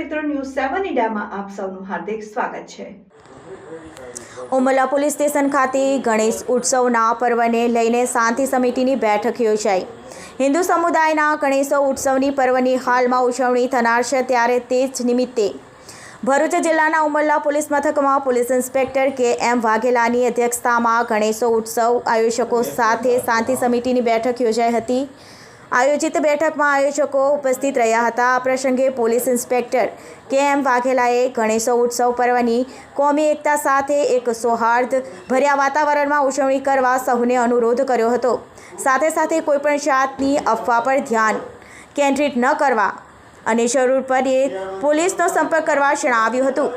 સેવન ઇન્ડિયામાં આપ સૌનું હાર્દિક સ્વાગત છે. ઉમલા પોલીસ સ્ટેશન ખાતે ગણેશ ઉત્સવના પર્વને લઈને શાંતિ સમિતિની બેઠક યોજાઈ. હિન્દુ સમુદાયના ગણેશો ઉત્સવની પર્વની હાલમાં ઉજવણી થનાર છે ત્યારે તે જ નિમિત્તે ભરૂચ જિલ્લાના ઉમરલા પોલીસ મથકમાં પોલીસ ઇન્સ્પેક્ટર કે એમ વાઘેલાની અધ્યક્ષતામાં ગણેશો ઉત્સવ આયોજકો સાથે શાંતિ સમિતિની બેઠક યોજાઈ હતી. આયોજિત બેઠકમાં આયોજકો ઉપસ્થિત રહ્યા હતા. આ પ્રસંગે પોલીસ ઇન્સ્પેક્ટર કે એમ વાઘેલાએ ગણેશો ઉત્સવ પર્વની કોમી એકતા સાથે એક સૌહાર્દ ભર્યા વાતાવરણમાં ઉજવણી કરવા સૌને અનુરોધ કર્યો હતો. સાથે સાથે કોઈપણ જાતની અફવા પર ધ્યાન કેન્દ્રિત ન કરવા અને જરૂર પડે પોલીસનો સંપર્ક કરવા જણાવ્યું હતું.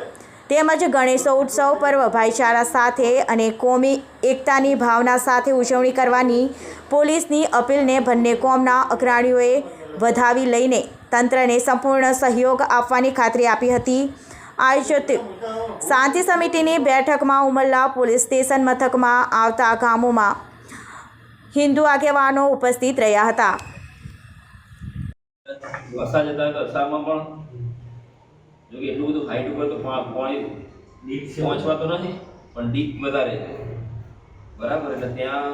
તેમજ ગણેશો ઉત્સવ પર્વ ભાઈચારા સાથે અને કોમી એકતાની ભાવના સાથે ઉજવણી કરવાની પોલીસની અપીલને બંને કોમના અગ્રણીઓએ વધાવી લઈને તંત્રને સંપૂર્ણ સહયોગ આપવાની ખાતરી આપી હતી. આયોજિત શાંતિ સમિતિની બેઠકમાં ઉમરલા પોલીસ સ્ટેશન મથકમાં આવતા ગામોમાં હિન્દુ આગેવાનો ઉપસ્થિત રહ્યા હતા. જો કે એટલું બધું હાઈટ ઉપર તો પાણી પહોંચવા તો નથી પણ ડીપ વધારે છે. બરાબર એટલે ત્યાં